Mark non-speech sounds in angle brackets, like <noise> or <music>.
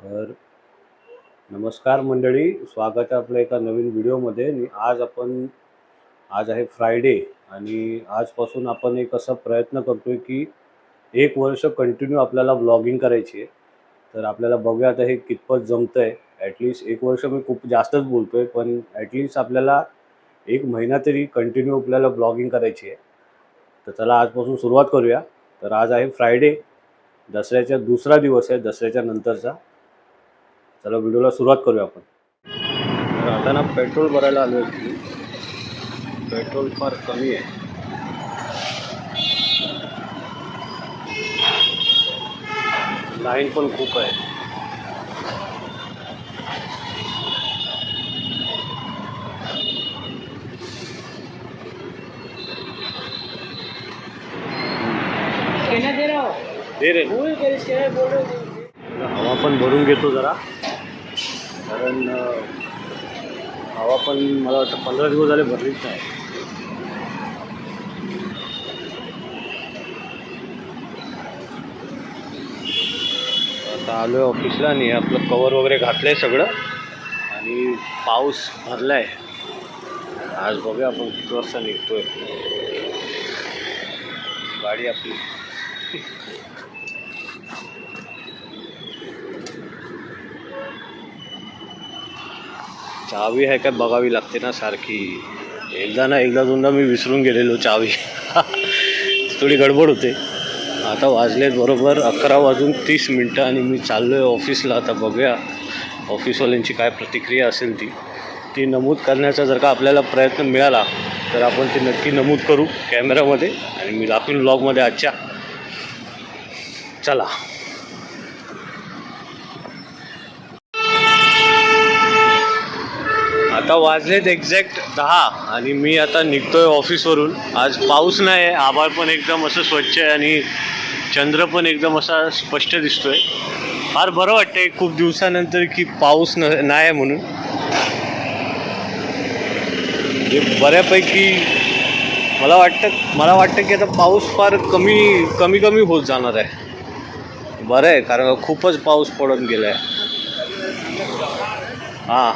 तर नमस्कार मंडळी स्वागत आहे आपल्या एका नवीन व्हिडिओमध्ये. आणि आज आपण आज आहे फ्रायडे आणि आजपासून आपण एक असा प्रयत्न करतोय की एक वर्ष कंटिन्यू आपल्याला ब्लॉगिंग करायची आहे. तर आपल्याला बघूया आता हे कितपत जमतं आहे ॲटलिस्ट एक वर्ष मी खूप जास्तच बोलतो आहे पण ॲटलिस्ट आपल्याला एक महिना तरी कंटिन्यू आपल्याला ब्लॉगिंग करायची आहे. तर चला आजपासून सुरुवात करूया. तर आज आहे फ्रायडे दसऱ्याचा दुसरा दिवस आहे दसऱ्याच्या नंतरचा. चला व्हिडिओला सुरुवात करूया आपण. तर आता ना पेट्रोल भरायला आलो आहे पेट्रोल फार कमी आहे. लाईन पण खूप आहे. दे हो. रे. कर हवा पण भरून घेतो जरा. कारण हवा पण मला वाटतं पंधरा दिवस झाले भरलीच नाही. आता आलो आहे ऑफिसला आणि आपलं कवर वगैरे घातलं आहे सगळं. आणि पाऊस भरला आहे आज बघूया आपण किती वाजता निघतोय. गाडी आपली. चावी आहे काय बघावी लागते ना सारखी. एकदा ना एकदा दोनदा मी विसरून गेलेलो चावी. <laughs> थोडी गडबड होते. आता वाजलेत बरोबर अकरा वाजून तीस मिनटं आणि मी चाललो आहे ऑफिसला. आता बघूया ऑफिसवाल्यांची काय प्रतिक्रिया असेल ती. ती नमूद करण्याचा जर का आपल्याला प्रयत्न मिळाला तर आपण ते नक्की नमूद करू कॅमेरामध्ये. आणि मी दाखवीन ब्लॉगमध्ये आजच्या. चला. आता वाजलेत एक्झॅक्ट दहा आणि मी आता निघतोय ऑफिसवरून. आज पाऊस नाही आहे आभाळ पण एकदम असं स्वच्छ आहे आणि चंद्र पण एकदम असा स्पष्ट दिसतोय. फार बरं वाटतंय खूप दिवसानंतर की पाऊस न नाही आहे म्हणून म्हणजे बऱ्यापैकी मला वाटतं मला वाटतं की आता पाऊस फार कमी कमी कमी होत जाणार आहे. बरं आहे कारण खूपच पाऊस पडत गेला आहे हां.